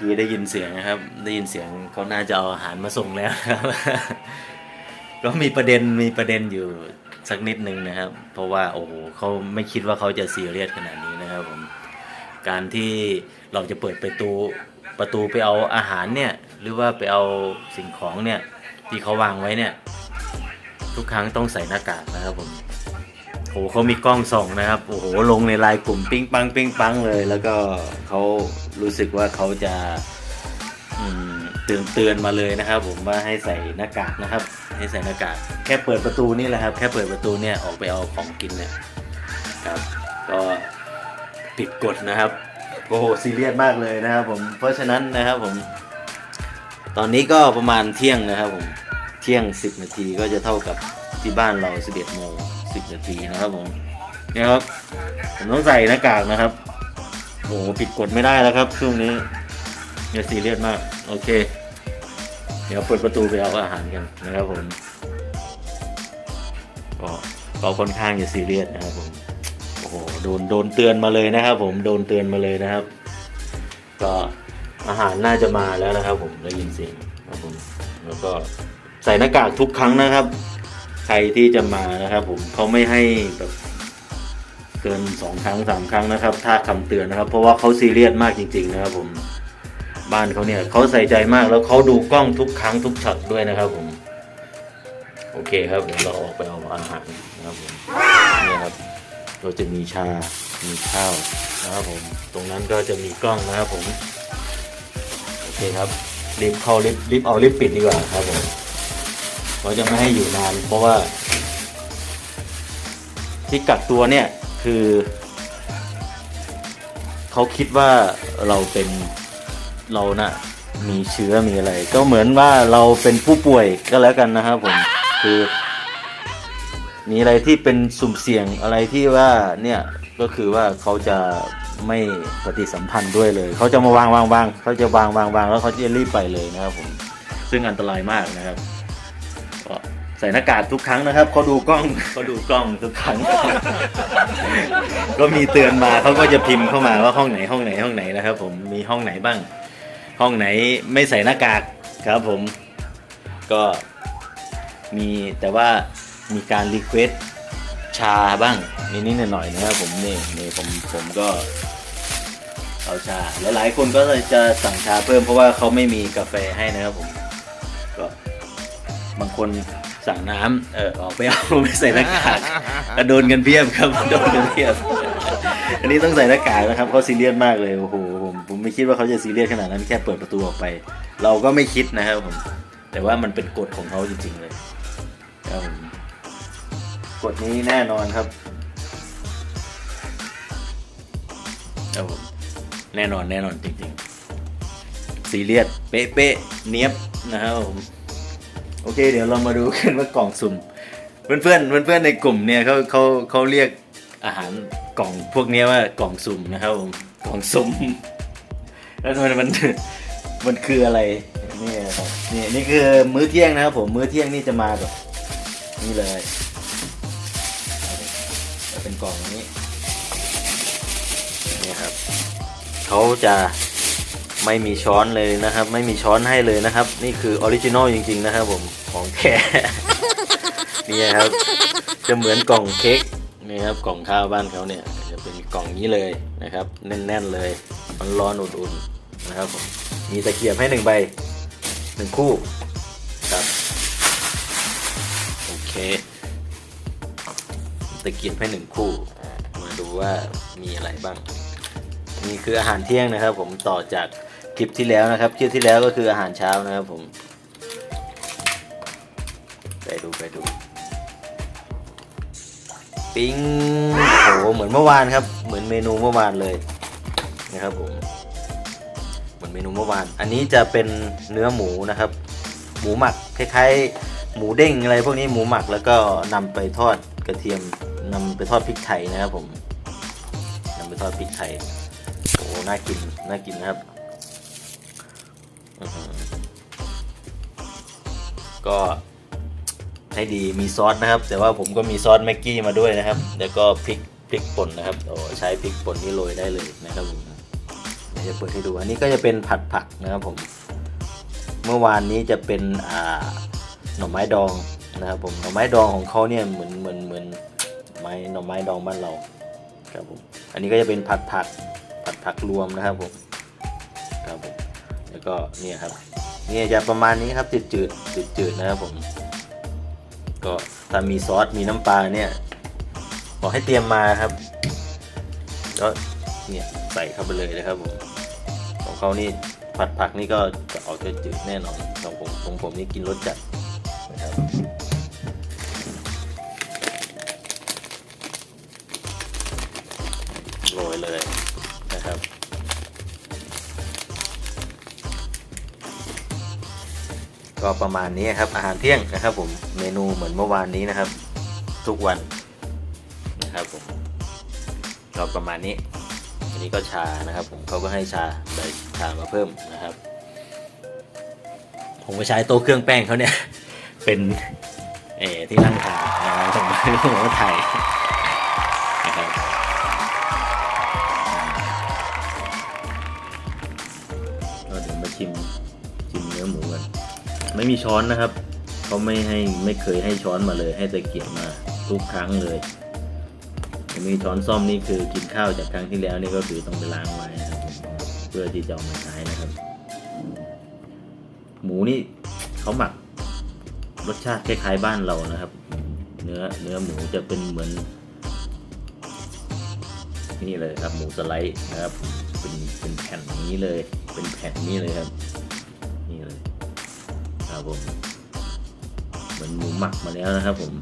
กี้ได้ยินเสียงนะครับ ได้ยินเสียงเขาน่าจะเอาอาหารมาส่งแล้วครับก็มีประเด็นมีประเด็นอยู่สักนิดนึงนะครับ เพราะว่าโอ้โหเขาไม่คิดว่าเขาจะซีเรียสขนาดนี้นะครับผมการที่เราจะเปิดประตูประตูไปเอาอาหารเนี่ยหรือว่าไปเอาสิ่งของเนี่ยที่เขาวางไว้เนี่ย ทุกครั้งต้องใส่หน้ากากนะครับผมโอ้โหเขามีกล้องส่องนะครับ โอ้โห ลงในไลน์กลุ่มปิ้งปังปิ้งปังเลย แล้วก็เขา รู้สึกว่าเขาจะเตือนเตือนมาเลยนะครับ ผมว่าให้ใส่หน้ากากนะครับ ให้ใส่หน้ากากแค่เปิดประตูนี่แหละครับ แค่เปิดประตูเนี่ยออกไปเอาของกินเนี่ยครับก็ผิดกฎนะครับโอ้โหซีเรียสมากเลยนะครับ ผมเพราะฉะนั้นนะครับผม ตอนนี้ก็ประมาณเที่ยงนะครับผมเที่ยง 10 นาทีก็จะเท่ากับที่บ้านเรา 11โมง10 นาทีนะครับผมเนี่ยครับผมต้องใส่หน้ากากนะครับ โอ้โหผิดกฎไม่ได้แล้วครับช่วงนี้อย่าซีเรียสมาก โอเค เดี๋ยวเปิดประตูไปเอาอาหารกันนะครับผมก็ก็ค่อนข้างจะซีเรียสนะครับผมโอ้โหโดนโดนเตือนมาเลยนะครับ ผมโดนเตือนมาเลยนะครับ ก็อาหารน่าจะมาแล้วนะครับ ผมได้ยินเสียงครับผมแล้วก็ใส่หน้ากากทุกครั้งนะครับ ใครที่จะมานะครับ ผมเขาไม่ให้แบบ เกินสองครั้งสามครั้งนะครับ ถ้าคำเตือนนะครับ เพราะว่าเขาซีเรียสมากจริง ๆ นะครับผมบ้านเขาเนี่ยเขาใส่ใจมากแล้วเขาดูกล้องทุกครั้งทุกช็อตด้วยนะครับผมโอเคครับเดี๋ยวเราออกไปเอาอาหารนะครับผมนี่ครับเราจะมีชา มีข้าวนะครับผม ตรงนั้นก็จะมีกล้องนะครับผม โอเคครับรีบเข้ารีบรีบเอารีบปิดดีกว่าครับผมเราจะไม่ให้อยู่นาน เพราะว่า ที่กักตัวเนี่ย คือ เขาคิดว่าเราเป็นเรานะ่ะมีเชื้อมีอะไร ก็เหมือนว่าเราเป็นผู้ป่วยก็แล้วกันนะครับผมคือ มีอะไรที่เป็นสุ่มเสี่ยงอะไรที่ว่าเนี่ยก็คือว่าเขาจะไม่ปฏิสัมพันธ์ด้วยเลย เขาจะมาวางวางวางเขาจะวางวางวางแล้วเขาจะรีบไปเลยนะครับผมซึ่งอันตรายมากนะครับ ใส่หน้ากากทุกครั้งนะครับเขาดูกล้องเขาดูกล้องทุกครั้ง ก็มีเตือนมาเขาก็จะพิมพ์เข้ามาว่าห้องไหนห้องไหนห้องไหนนะครับ ผมมีห้องไหนบ้าง ห้องไหนไม่ใส่หน้ากากครับผมก็มีแต่ว่ามีการรีเควสชาบ้างนิดๆหน่อยๆนะครับผมนี่นี่ผมผมก็เอาชาหลายๆคนก็จะสั่งชาเพิ่มเพราะว่าเขาไม่มีกาแฟให้นะครับผมก็บางคน สั่งน้ำเออออกไปเอาไม่ใส่หน้ากากก็โดนกันเพียบครับโดนกันเพียบ อันนี้ต้องใส่หน้ากากนะครับเขาซีเรียสมากเลยโอ้โหผมผมไม่คิดว่าเขาจะซีเรียสขนาดนั้นแค่เปิดประตูออกไป เราก็ไม่คิดนะครับผม แต่ว่ามันเป็นกฎของเขาจริง ๆ เลยครับผมกฎนี้แน่นอนครับครับผมแน่นอนแน่นอนจริงๆซีเรียสเป๊ะๆเนี้ยบนะครับผม อเคเดี๋ยวเรามาดูกันว่ากล่องสุ่ม เพื่อนเพื่อนเพื่อนเพื่อนๆในกลุ่มเนี่ยเขาเขาเขาเรียกอาหารกล่องพวกนี้ว่ากล่องสุ่มนะครับผมกล่องสุ่มแล้วมันมันมันคืออะไรนี่ครับนี่นี่คือมื้อเที่ยงนะครับผมมื้อเที่ยงนี่จะมาแบบนี่เลยจะเป็นกล่องนี้นี่ครับเขาจะ ไม่มีช้อนเลยนะครับ ไม่มีช้อนให้เลยนะครับ นี่คือออริจินอลจริง ๆ นะครับผมของแท้นี่ครับจะเหมือนกล่องเค้กนี่ครับกล่องข้าวบ้านเขาเนี่ย จะเป็นกล่องนี้เลยนะครับ แน่นๆเลยมันร้อนอุ่นๆนะครับผมมีตะเกียบให้หนึ่งใบหนึ่งคู่ครับโอเคตะเกียบให้หนึ่งคู่มาดูว่ามีอะไรบ้างนี่คืออาหารเที่ยงนะครับ ผมต่อจาก คลิปที่แล้วนะครับ คลิปที่แล้วก็คืออาหารเช้านะครับผม ไปดูไปดูปิ้งโหเหมือนเมื่อวานครับ เหมือนเมนูเมื่อวานเลยนะครับผมเหมือนเมนูเมื่อวาน อันนี้จะเป็นเนื้อหมูนะครับ หมูหมักคล้ายๆ หมูเด้งอะไรพวกนี้หมูหมักแล้วก็นำไปทอดกระเทียมนำไปทอดพริกไทยนะครับผมนำไปทอดพริกไทยโอ้น่ากินน่ากินนะครับ ก็ให้ดีมีซอสนะครับ แต่ว่าผมก็มีซอสแม็กกี้มาด้วยนะครับ แล้วก็พริกพริกป่นนะครับโอ้ใช้พริกป่นนี่โรยได้เลยนะครับผมเดี๋ยวจะเปิดให้ดู อันนี้ก็จะเป็นผัดผักนะครับผม เมื่อวานนี้จะเป็นอ่าหน่อไม้ดองนะครับผมหน่อไม้ดองของเขาเนี่ยเหมือนเหมือนเหมือนไม้หน่อไม้ดองบ้านเราครับผมอันนี้ก็จะเป็นผัดผักผัดผักรวมนะครับผม แล้วก็เนี่ยครับเนี่ยจะประมาณนี้ครับจืดจืดจืดจืดๆนะครับผมก็ถ้ามีซอสมีน้ำปลาเนี่ยบอกให้เตรียมมาครับก็เนี่ยใส่เข้าไปเลยนะครับผมของเขานี่ผัดผักนี่ก็จะออกจะจืดแน่นอนของผมของผมนี่กินรสจัดนะครับ ก็ประมาณนี้ครับอาหารเที่ยงนะครับผมเมนูเหมือนเมื่อวานนี้นะครับ ทุกวันนะครับผมก็ประมาณนี้ อันนี้ก็ชานะครับ ผมเขาก็ให้ชาใส่ชามาเพิ่มนะครับ ผมก็ใช้โต๊ะเครื่องแป้งเขาเนี่ย เป็นเอที่นั่งทานนะครับผมไม่รู้ว่าไทยนะครับก็เดี๋ยวมาชิม ไม่มีช้อนนะครับเขาไม่ให้ไม่เคยให้ช้อนมาเลย ให้ตะเกียบมาทุกครั้งเลยมีช้อนซ่อมนี่คือกินข้าวจากครั้งที่แล้วนี่ก็คือต้องไปล้างไว้นะครับเพื่อที่จะเอามาใช้นะครับ หมูนี่เขาหมักรสชาติคล้ายๆบ้านเรานะครับ เนื้อเนื้อหมูจะเป็นเหมือนนี่เลยครับหมูสไลด์นะครับ เป็นเป็นแผ่นนี้เลย เป็นแผ่นนี้เลยครับ ครับผมเหมือนหมูหมักมาแล้วนะครับผม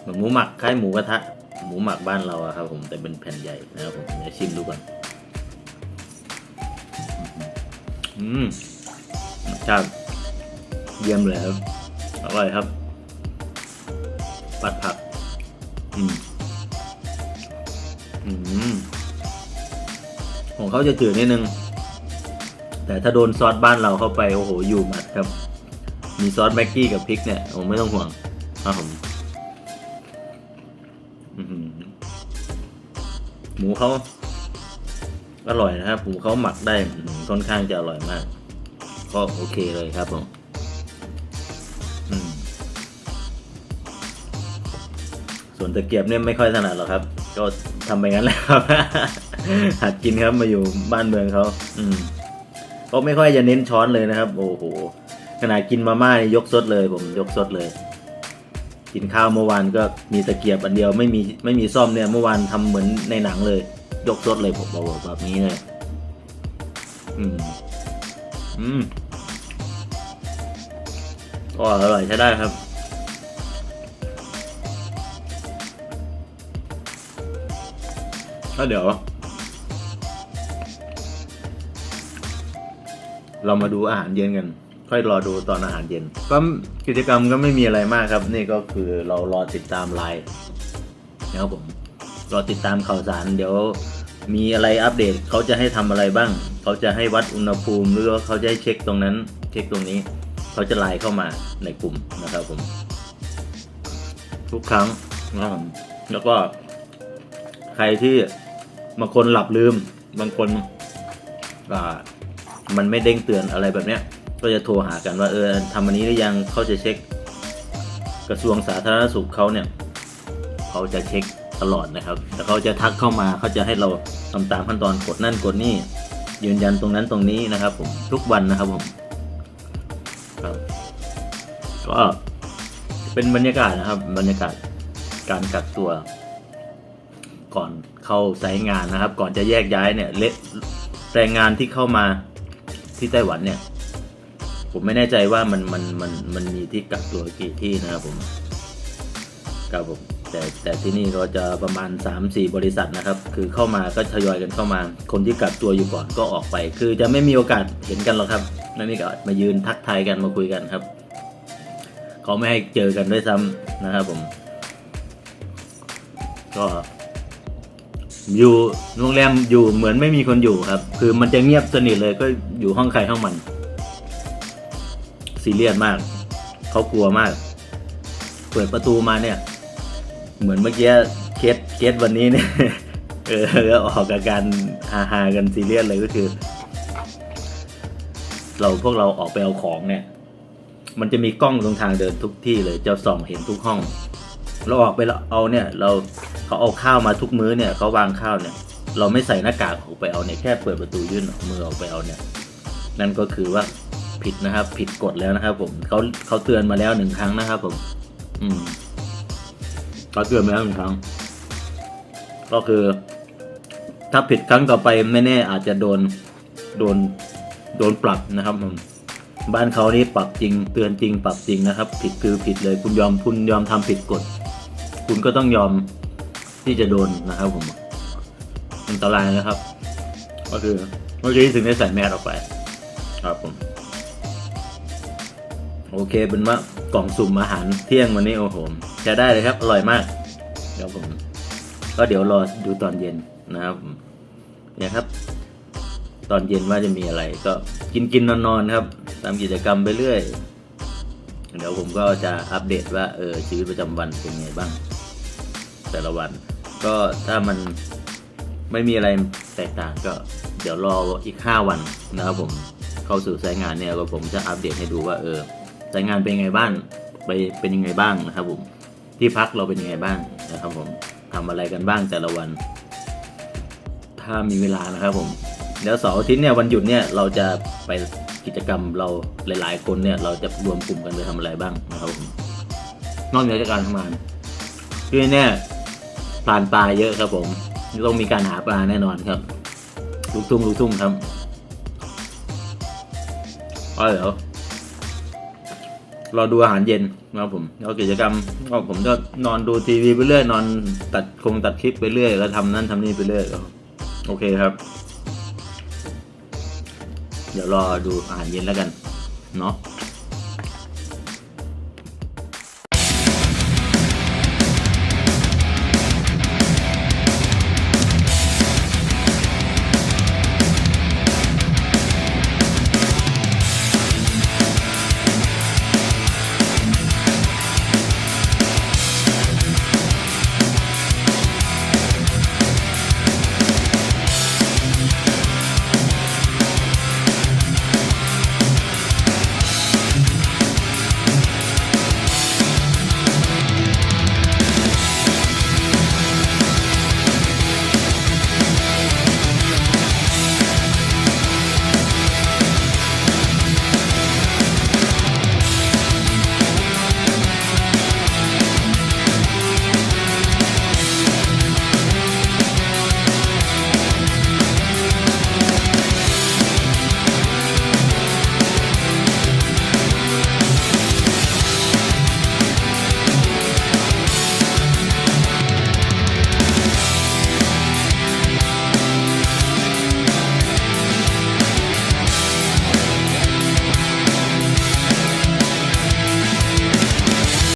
เหมือนหมูหมักคล้ายหมูกระทะหมูหมักบ้านเราอะครับ ผมแต่เป็นแผ่นใหญ่นะครับผมเดี๋ยวชิมดูก่อนอืมชาติเยี่ยมเลยครับอร่อยครับ ปัดผัก อืมอืมของเขาจะจืดนิดนึง แต่ถ้าโดนซอสบ้านเราเข้าไปโอ้โหอยู่หมัดครับ มีซอสแม็กกี้กับพริกเนี่ยผมไม่ต้องห่วงครับผมหมูเขาอร่อยนะครับหมูเขาหมักได้ค่อนข้างจะอร่อยมาก ก็โอเคเลยครับผมอืมส่วนตะเกียบเนี่ยไม่ค่อยถนัดหรอกครับ ก็ทำไปงั้นแหละครับหัดกินครับมาอยู่บ้านเมืองเขา อืม เขาไม่ค่อยจะเน้นช้อนเลยนะครับ โอ้โหขนาดกินมาม่านี่ยกซดเลย ผมยกซดเลย กินข้าวเมื่อวานก็มีตะเกียบอันเดียวไม่มีไม่มีซ่อมเนี่ยเมื่อวานทำเหมือนในหนังเลย ยกซดเลยผมบอกแบบนี้เลยอืมอืมก็อร่อยใช้ได้ครับก็เดี๋ยว เรามาดูอาหารเย็นกัน ค่อยรอดูตอนอาหารเย็น ก็กิจกรรมก็ไม่มีอะไรมากครับ นี่ก็คือเรารอติดตามไลน์นะครับผมรอติดตามข่าวสาร เดี๋ยวมีอะไรอัปเดตเขาจะให้ทำอะไรบ้าง เขาจะให้วัดอุณหภูมิ หรือว่าเขาจะให้เช็คตรงนั้น เช็คตรงนี้ เขาจะไลน์เข้ามาในกลุ่มนะครับผม ทุกครั้งนะครับแล้วก็ ใครที่บางคนหลับลืม บางคนอ่า มันไม่เด้งเตือนอะไรแบบเนี้ย ก็จะโทรหากันว่าเออทำอันนี้หรือยังเขาจะเช็ค กระทรวงสาธารณสุขเขาเนี่ยเขาจะเช็คตลอดนะครับแต่เขาจะทักเข้ามาเขาจะให้เราทำตามขั้นตอนกดนั่นกดนี่ยืนยันตรงนั้นตรงนี้นะครับ ผมทุกวันนะครับผมครับก็เป็นบรรยากาศนะครับ บรรยากาศการกักตัว ก่อนเข้าไซต์งานนะครับ ก่อนจะแยกย้ายเนี่ยเละแรงงานที่เข้ามา ที่ไต้หวันเนี่ย ผมไม่แน่ใจว่ามันมันมันมันมีที่กักตัวกี่ที่นะครับผมครับผมแต่แต่ที่นี่ก็จะประมาณ 3-4 บริษัทนะครับ คือเข้ามาก็ทยอยกันเข้ามา คนที่กักตัวอยู่ก่อนก็ออกไป คือจะไม่มีโอกาสเห็นกันหรอกครับไม่มีโอกาสมายืนทักทายกันมาคุยกันครับเขาไม่ให้เจอกันด้วยซ้ำนะครับผม ก็ อยู่โรงแรมอยู่เหมือนไม่มีคนอยู่ครับ คือมันจะเงียบสนิทเลยก็อยู่ห้องใครห้องมันซีเรียสมากเขากลัวมาก เปิดประตูมาเนี่ย เหมือนเมื่อกี้เคสเคสวันนี้เนี่ยเออแล้วออกอาการฮาฮาๆกันซีเรียสเลยก็คือ เราพวกเราออกไปเอาของเนี่ย มันจะมีกล้องตรงทางเดินทุกที่เลยจะส่องเห็นทุกห้อง เราออกไปแล้วเอาเนี่ย เรา เขาเอาข้าวมาทุกมื้อเนี่ยเขาวางข้าวเนี่ย เราไม่ใส่หน้ากากออกไปเอาเนี่ยแค่เปิดประตูยื่นมือออกไปเอาเนี่ย นั่นก็คือว่าผิดนะครับ ผิดกฎแล้วนะครับ ผมเขาเขาเตือนมาแล้วหนึ่งครั้งนะครับ ผม อืมเขาเตือนมาแล้วหนึ่งครั้ง ก็คือ ถ้าผิดครั้งต่อไปไม่แน่อาจจะโดนโดนโดนปรับนะครับผมบ้านเขานี่ปรับจริง เตือนจริงปรับจริงนะครับ ผิดคือผิดเลย คุณยอมคุณยอมทำผิดกฎ คุณก็ต้องยอม ที่จะโดนนะครับผมอันตรายนะครับ ก็คือเมื่อกี้ถึงได้ใส่แมสออกไป ครับผมโอเคเป็นว่ากล่องสุ่มอาหารเที่ยงวันนี้โอ้โหใช้ได้เลยครับ อร่อยมากเดี๋ยวผม ก็เดี๋ยวรอดูตอนเย็นนะครับเนี่ยครับ ตอนเย็นว่าจะมีอะไร ก็กินกินนอนนอนๆครับทำกิจกรรมไปเรื่อยเดี๋ยวผมก็จะอัปเดตว่าเออชีวิตประจำวันเป็นไงบ้าง แต่ละวัน ก็ถ้ามันไม่มีอะไรแตกต่างก็เดี๋ยวรออีก 5 วันนะครับผมเข้าสู่สายงานเนี่ยก็ผมจะอัปเดตให้ดูว่าเออสายงานเป็นยังไงบ้างไปเป็นยังไงบ้างนะครับผมที่พักเราเป็นยังไงบ้างนะครับผมทำอะไรกันบ้างแต่ละวัน ถ้ามีเวลานะครับผมแล้วเสาร์อาทิตย์เนี่ยวันหยุดเนี่ยเราจะไปกิจกรรมเราหลาย ๆ คนเนี่ยเราจะรวมกลุ่มกันไปทำอะไรบ้างนะครับผมนอกเหนือจากการทำงานคือเนี่ ผ่านปลาเยอะครับผม ต้องมีการหาปลาแน่นอนครับ ลูกทุ่งลูกทุ่งครับก็เดี๋ยวรอดูอาหารเย็นนะครับผมแล้วกิจกรรมก็ผมก็นอนดูทีวีไปเรื่อย นอนตัดคงตัดคลิปไปเรื่อย แล้วทำนั่นทำนี่ไปเรื่อยโอเคครับ เดี๋ยวรอดูอาหารเย็นแล้วกัน เนาะ